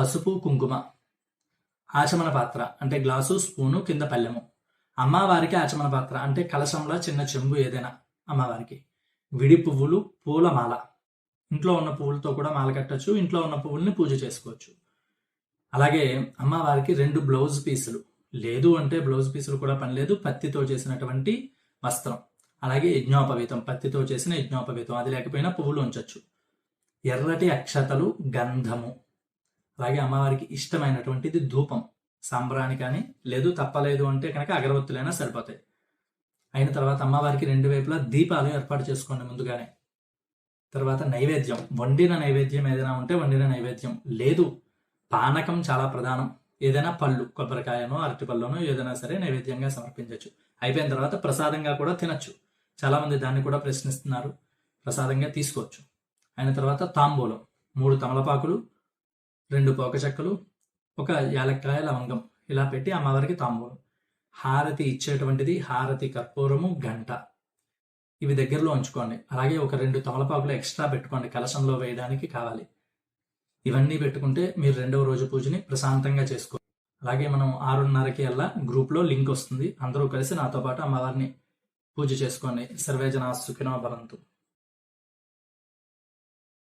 పసుపు కుంకుమ. ఆచమన పాత్ర అంటే గ్లాసు స్పూను కింద పల్లెము. అమ్మవారికి ఆచమన పాత్ర అంటే కలశంలో చిన్న చెంబు ఏదైనా అమ్మవారికి. విడి పువ్వులు పూల మాల. ఇంట్లో ఉన్న పువ్వులతో కూడా మాల కట్టచ్చు ఇంట్లో ఉన్న పువ్వుల్ని పూజ చేసుకోవచ్చు. అలాగే అమ్మవారికి రెండు బ్లౌజ్ పీసులు. లేదు అంటే బ్లౌజ్ పీసులు కూడా పని లేదు పత్తితో చేసినటువంటి వస్త్రం. అలాగే యజ్ఞోపవీతం పత్తితో చేసిన యజ్ఞోపవీతం. అది లేకపోయినా పువ్వులు ఉంచవచ్చు ఎర్రటి అక్షతలు గంధము. అలాగే అమ్మవారికి ఇష్టమైనటువంటిది ధూపం. సాంబ్రాని కానీ లేదు తప్పలేదు అంటే కనుక అగరబత్తులైనా సరిపోతాయి. అయిన తర్వాత అమ్మవారికి రెండు వైపులా దీపాలు ఏర్పాటు చేసుకోండి ముందుగానే. తర్వాత నైవేద్యం. వండిన నైవేద్యం ఏదైనా ఉంటే వండిన నైవేద్యం. లేదు పానకం చాలా ప్రధానం. ఏదైనా పళ్ళు కొబ్బరికాయనో అరటిపళ్ళనో ఏదైనా సరే నైవేద్యంగా సమర్పించవచ్చు అయిపోయిన తర్వాత ప్రసాదంగా కూడా తినచ్చు. చాలామంది దాన్ని కూడా ప్రశ్నిస్తున్నారు. ప్రసాదంగా తీసుకోవచ్చు. అయిన తర్వాత తాంబూలం. మూడు తమలపాకులు రెండు పోక చెక్కలు ఒక యాలక్కాయ లవంగం. ఇలా పెట్టి అమ్మవారికి తాంబూలం. హారతి ఇచ్చేటువంటిది హారతి కర్పూరము గంట. ఇవి దగ్గరలో ఉంచుకోండి. అలాగే ఒక రెండు తమలపాకులు ఎక్స్ట్రా పెట్టుకోండి. కలశంలో వేయడానికి కావాలి. ఇవన్నీ పెట్టుకుంటే మీరు రెండవ రోజు పూజని ప్రశాంతంగా చేసుకో అలాగే మనం ఆరున్నరకి అలా గ్రూప్లో లింక్ వస్తుంది. అందరూ కలిసి నాతో పాటు అమ్మవారిని పూజ చేసుకోండి. సర్వేజన సుఖినో భవంతు.